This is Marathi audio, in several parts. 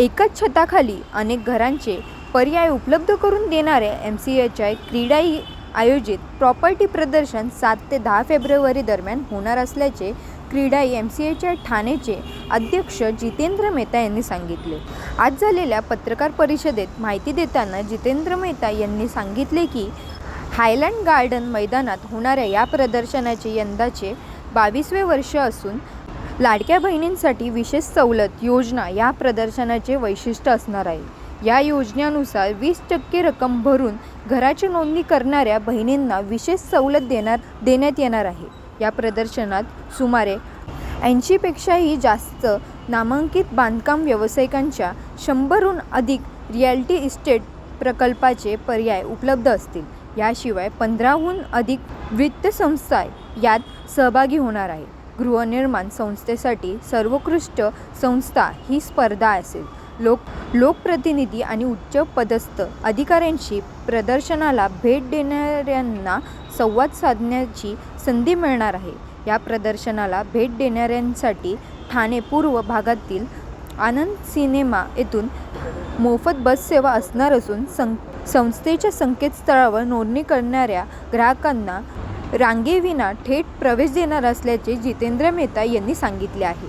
एकाच छताखाली अनेक घरांचे पर्याय उपलब्ध करून देणाऱ्या एम सी एच्या क्रीडाई आयोजित प्रॉपर्टी प्रदर्शन सात ते दहा फेब्रुवारी दरम्यान होणार असल्याचे क्रीडाई एम सी एच्या ठाणेचे अध्यक्ष जितेंद्र मेहता यांनी सांगितले. आज झालेल्या पत्रकार परिषदेत माहिती देताना जितेंद्र मेहता यांनी सांगितले की हायलँड गार्डन मैदानात होणाऱ्या या प्रदर्शनाचे यंदाचे बावीसवे वर्ष असून लाडक्या बहिणींसाठी विशेष सवलत योजना या प्रदर्शनाचे वैशिष्ट्य असणार आहे. या योजनेनुसार वीस टक्के रक्कम भरून घराची नोंदणी करणाऱ्या बहिणींना विशेष सवलत देणार देण्यात येणार आहे. या प्रदर्शनात सुमारे ऐंशीपेक्षाही जास्त नामांकित बांधकाम व्यावसायिकांच्या शंभरहून अधिक रियाल्टी इस्टेट प्रकल्पाचे पर्याय उपलब्ध असतील. याशिवाय पंधराहून अधिक वित्तसंस्था यात सहभागी होणार आहे गृहनिर्माण संस्थेसाठी सर्वोत्कृष्ट संस्था ही स्पर्धा असेल. लोक लोकप्रतिनिधी आणि उच्च पदस्थ अधिकाऱ्यांशी प्रदर्शनाला भेट देणाऱ्यांना संवाद साधण्याची संधी मिळणार आहे. या प्रदर्शनाला भेट देणाऱ्यांसाठी ठाणे पूर्व भागातील आनंद सिनेमा येथून मोफत बस सेवा असणार असून सं संस्थेच्या संकेतस्थळावर नोंदणी करणाऱ्या ग्राहकांना रांगेविना थेट प्रवेश देणार असल्याचे जितेंद्र मेहता यांनी सांगितले आहे.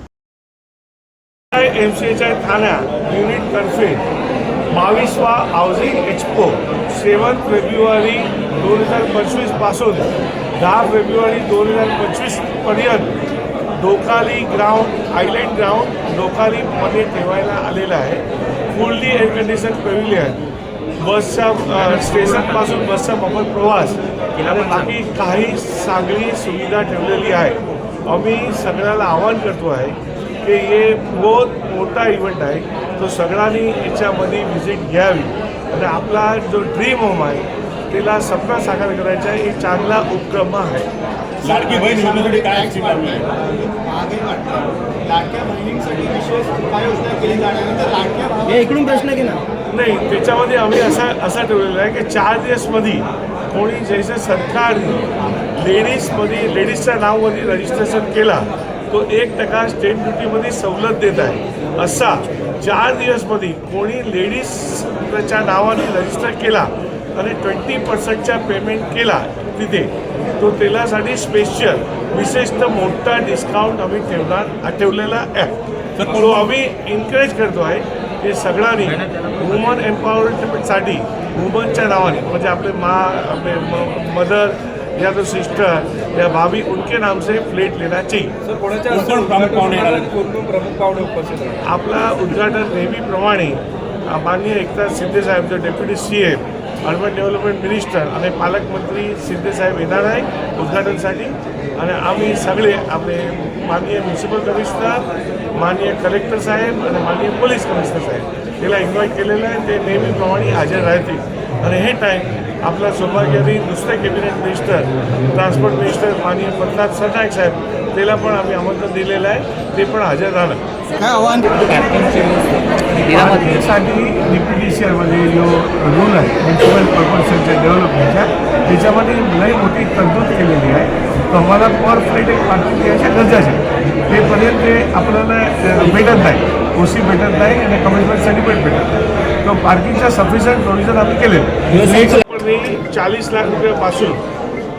एम सी एच्या ठाण्या युनिटतर्फे बावीसवा हाऊसिंग एक्सपो सेवन फेब्रुवारी दोन हजार पंचवीसपासून दहा फेब्रुवारी दोन हजार पंचवीसपर्यंत डोकाली ग्राउंड आयलँड ग्राउंड डोकालीमध्ये ठेवायला आलेलं आहे. फुल्ली एअर कंडिशन पेव्हिलियन बसच्या अ, स्टेशनपासून बसचा मोफत प्रवास. आणि बाकी काही चांगली सुविधा ठेवलेली आहे. आम्ही सगळ्याला आवाहन करतो आहे की हे बहुत मोठा इव्हेंट आहे. तो सगळ्यांनी याच्यामध्ये व्हिजिट घ्यावी. आणि आपला जो ड्रीम होम आहे त्याला सपना साकार करायचा एक चांगला उपक्रम आहे. लाडकी बहीण योजनेसाठी काय ऍक्शन लावली आहे मागे वाटतं लाडक्या बहिणींसाठी विशेष उपाययोजना केली जाण्यानंतर लाडक्या इकडून प्रश्न ना. नाही त्याच्यामध्ये आम्ही असा असा ठेवलेला आहे की चार दिवसमध्ये कोणी जैसे सरकार लेडीजमध्ये लेडीजच्या नावामध्ये रजिस्ट्रेशन केला तो एक टक्का स्टेट ड्युटीमध्ये सवलत देत आहे. असा चार दिवसमध्ये कोणी लेडीजच्या नावाने रजिस्टर केला आणि ट्वेंटी पर्सेंटचा पेमेंट केला तिथे तो त्याच्यासाठी स्पेशल विशेषतः मोठा डिस्काउंट आम्ही ठेवणार ठेवलेला आहे. तो आम्ही एनकरेज करतो आहे की सगळ्यांनी वुमन एम्पॉवरमेंटसाठी वुमनच्या नावाने म्हणजे आपले मा आपले मदर या तो सिस्टर या भाभी उनके नाम से फ्लेट लेना चाहिए? आपला उद्घाटन नेहमीप्रमाणे माननीय एकनाथ शिंदे साहेब जो deputy C M urban development minister आणि पालकमंत्री शिंदे साहेब येणार आहे उद्घाटनसाठी. आणि आम्ही सगळे आपले माननीय म्युन्सिपल कमिशनर माननीय कलेक्टर साहेब आणि माननीय पोलीस कमिशनर साहेब याला इन्व्हाइट केलेलं आहे. ते नेहमीप्रमाणे हजर राहतील. आणि हे टाईम आपला सौभाग्यादी दुसरे कॅबिनेट मिनिस्टर ट्रान्सपोर्ट मिनिस्टर माननीय पद्मनाथ सरनाईक साहेब त्याला पण आम्ही आमंत्रण दिलेलं आहे. ते पण हजर राहणार. काय आव्हान पार्किंगसाठी डी सी आरमध्ये जो रूल आहे म्युन्सिपल कॉर्पोरेशनच्या डेव्हलपमेंटच्या त्याच्यामध्ये लई मोठी तरतूद केलेली आहे तर आम्हाला पर फ्लाईट एक पार्किंग द्यायच्या गरजाचे ते पर्यंत ते आपल्याला अ, भेटत नाही ओ सी भेटत नाही आणि कमिटमेंट सर्टिफिकेट भेटत नाही तो पार्किंगचा सफिशियंट प्रोव्हिजन आम्ही केलेलं चाळीस लाख रुपयापासून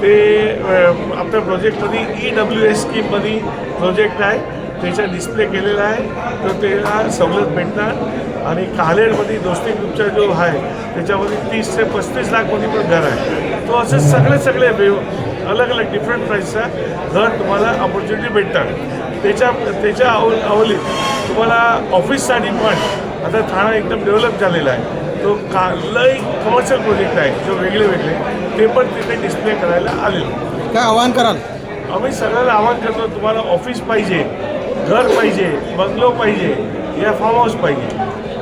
ते अ, आपल्या प्रोजेक्टमध्ये ई डब्ल्यू एस स्कीममध्ये प्रोजेक्ट आहे त्याचा डिस्प्ले केलेला आहे. तर त्याला सवलत भेटणार. आणि कालेडमध्ये दोस्ती ग्रुपचा जो आहे त्याच्यामध्ये तीस ते पस्तीस लाखमध्ये पण घर आहे. तो असे सगळे सगळे वेव अलग अलग डिफरंट प्राईसचा घर तुम्हाला ऑपॉर्च्युनिटी भेटतात त्याच्या त्याच्या अव अवलीत तुम्हाला ऑफिससाठी पण आता ठाणा एकदम डेव्हलप झालेला आहे. तो का लई कमर्शियल प्रोजेक्ट आहे जो वेगळे वेगळे ते पण तिथे डिस्प्ले करायला आलेले. काय आव्हान कराल? आम्ही सगळ्याला आवाहन करतो तुम्हाला ऑफिस पाहिजे. घर पाहिजे बंगलो पाहिजे या फार्म हाऊस पाहिजे.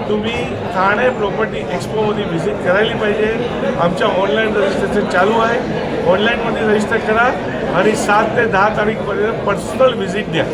तुम्ही ठाणे प्रॉपर्टी एक्सपोमध्ये व्हिजिट करायला पाहिजे. आमच्या ऑनलाईन रजिस्ट्रेशन चालू आहे. ऑनलाईनमध्ये रजिस्टर करा आणि सात ते दहा तारीखपर्यंत पर्सनल व्हिजिट द्या.